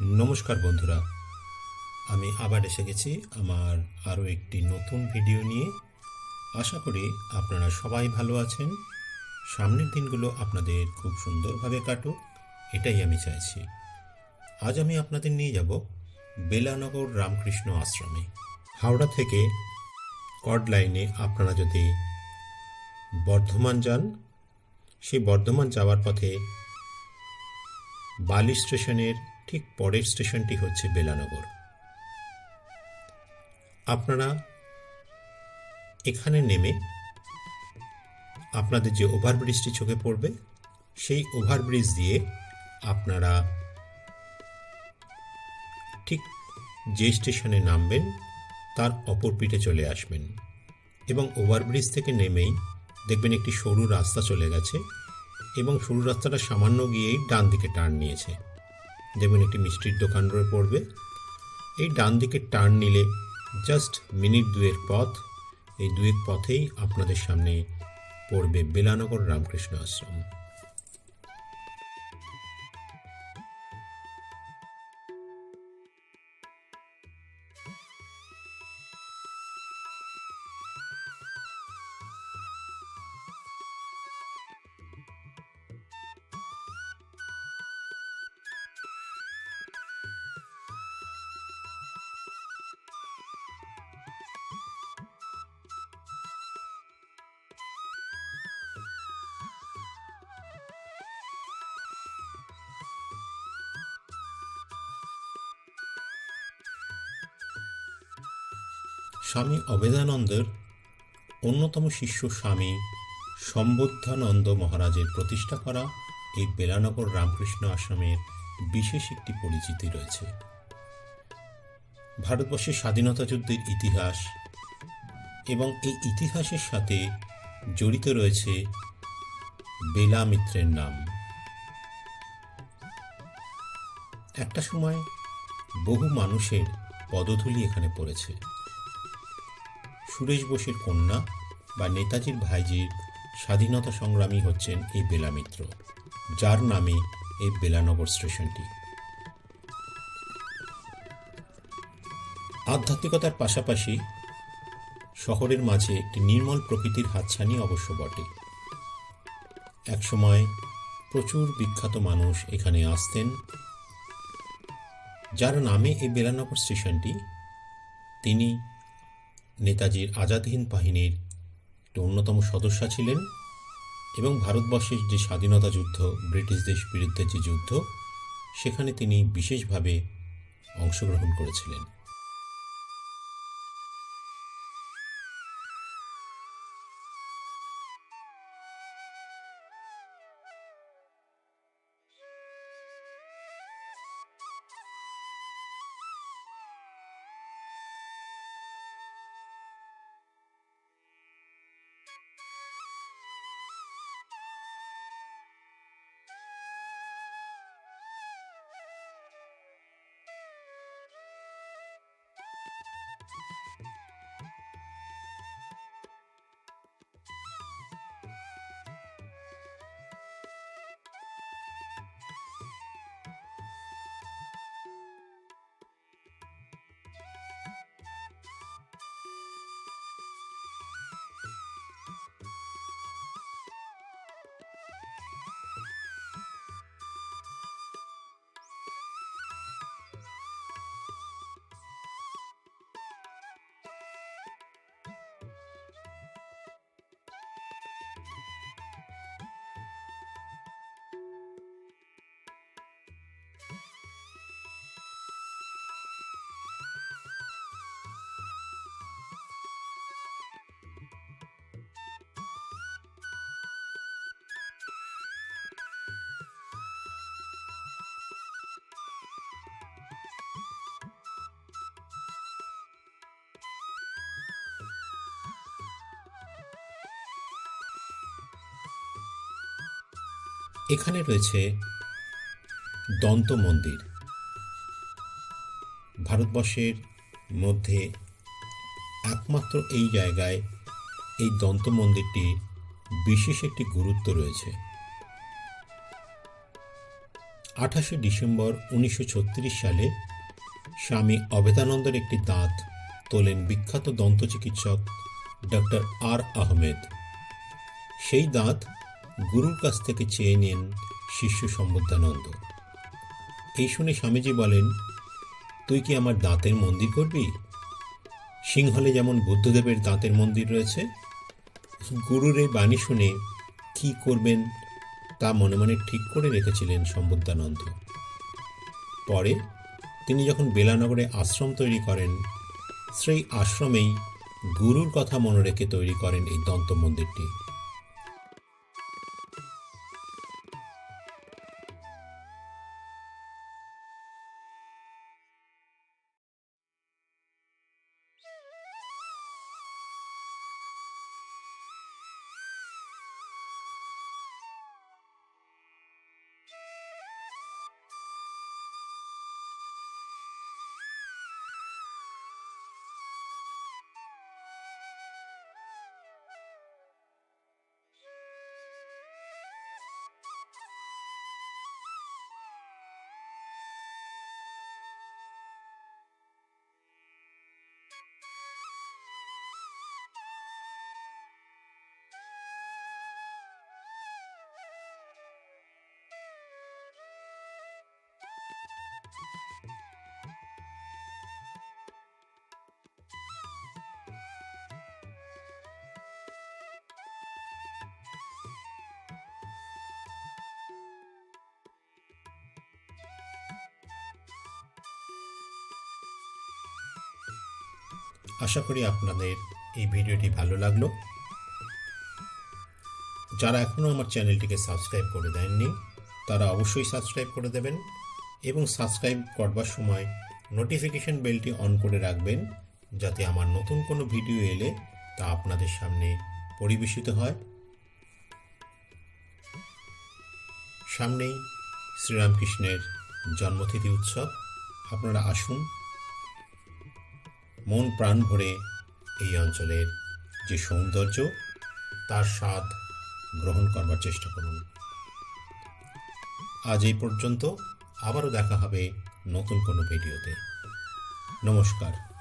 নমস্কার বন্ধুরা, আমি আবার এসে গেছি আমার আরও একটি নতুন ভিডিও নিয়ে। আশা করি আপনারা সবাই ভালো আছেন। সামনের দিনগুলো আপনাদের খুব সুন্দরভাবে কাটুক, এটাই আমি চাইছি। আজ আমি আপনাদের নিয়ে যাব বেলানগর রামকৃষ্ণ আশ্রমে। হাওড়া থেকে কড লাইনে আপনারা যদি বর্ধমান যান, সেই বর্ধমান যাওয়ার পথে বালি স্টেশনের ঠিক পরের স্টেশনটি হচ্ছে বেলানগর। আপনারা এখানে নেমে আপনাদের যে ওভারব্রিজটি চোখে পড়বে, সেই ওভারব্রিজ দিয়ে আপনারা ঠিক যে স্টেশনে নামবেন, তার অপর পিঠে চলে আসবেন এবং ওভারব্রিজ থেকে নেমেই দেখবেন একটি সরু রাস্তা চলে গেছে এবং সরু রাস্তাটা সামান্য গিয়েই ডান দিকে টার্ন নিয়েছে। দেখবেন একটি মিষ্টির দোকান রয়ে পড়বে। এই ডান দিকে টার্ন নিলে জাস্ট মিনিট দুয়ের পথ। এই দুয়ের পথেই আপনাদের সামনে পড়বে বেলানগর রামকৃষ্ণ আশ্রম। স্বামী অবেদানন্দের অন্যতম শিষ্য স্বামী সম্বুদ্ধানন্দ মহারাজের প্রতিষ্ঠা করা এই বেলানগর রামকৃষ্ণ আশ্রমের বিশেষ একটি পরিচিতি রয়েছে। ভারতবর্ষের স্বাধীনতা যুদ্ধের ইতিহাস এবং এই ইতিহাসের সাথে জড়িত রয়েছে বেলা মিত্রের নাম। একটা সময় বহু মানুষের পদধূলি এখানে পড়েছে। সুরেশ বোসের কন্যা বা নেতাজির ভাইজির স্বাধীনতা সংগ্রামী হচ্ছেন এই বেলামিত্র যার নামে এই বেলানগর স্টেশনটি। আধ্যাত্মিকতার পাশাপাশি শহরের মাঝে একটি নির্মল প্রকৃতির হাতছানি অবশ্য বটে। একসময় প্রচুর বিখ্যাত মানুষ এখানে আসতেন, যার নামে এই বেলানগর স্টেশনটি, তিনি নেতাজির আজাদ হিন্দ বাহিনীর একটি অন্যতম সদস্য ছিলেন এবং ভারতবর্ষের যে স্বাধীনতা যুদ্ধ ব্রিটিশদের বিরুদ্ধে যে যুদ্ধ, সেখানে তিনি বিশেষভাবে অংশগ্রহণ করেছিলেন। এখানে রয়েছে দন্ত মন্দির। ভারতবর্ষের মধ্যে একমাত্র এই জায়গায় এই দন্ত মন্দিরটি বিশেষ একটি গুরুত্ব রয়েছে। আঠাশে ডিসেম্বর উনিশশো ছত্রিশ সালে স্বামী অবেদানন্দের একটি দাঁত তোলেন বিখ্যাত দন্ত চিকিৎসক ডক্টর আর আহমেদ। সেই দাঁত গুরুর কাছ থেকে চেয়ে নেন শিষ্য সম্বুদ্ধানন্দ এই শুনে স্বামীজি বলেন, তুই কি আমার দাঁতের মন্দির করবি? সিংহলে যেমন বুদ্ধদেবের দাঁতের মন্দির রয়েছে, গুরুর এই বাণী শুনে কি করবেন তা মনে মনে ঠিক করে রেখেছিলেন সম্বুদ্ধানন্দ পরে তিনি যখন বেলানগরে আশ্রম তৈরি করেন, সেই আশ্রমেই গুরুর কথা মনে রেখে তৈরি করেন এই দন্ত মন্দিরটি। আশা করি আপনাদের এই ভিডিওটি ভালো লাগল। যারা এখনও আমার চ্যানেলটিকে সাবস্ক্রাইব করে দেননি, তারা অবশ্যই সাবস্ক্রাইব করে দেবেন এবং সাবস্ক্রাইব করবার সময় নোটিফিকেশন বেলটি অন করে রাখবেন যাতে আমার নতুন কোনো ভিডিও এলে তা আপনাদের সামনে পরিবেশিত হয়। সামনেই শ্রীরামকৃষ্ণের জন্মতিথি উৎসব। আপনারা আসুন মন প্রাণ ভরে এই অঞ্চলের যে সৌন্দর্য, তার স্বাদ গ্রহণ করবার চেষ্টা করুন। আজ এই পর্যন্ত আবারও দেখা হবে নতুন কোনো ভিডিওতে। নমস্কার।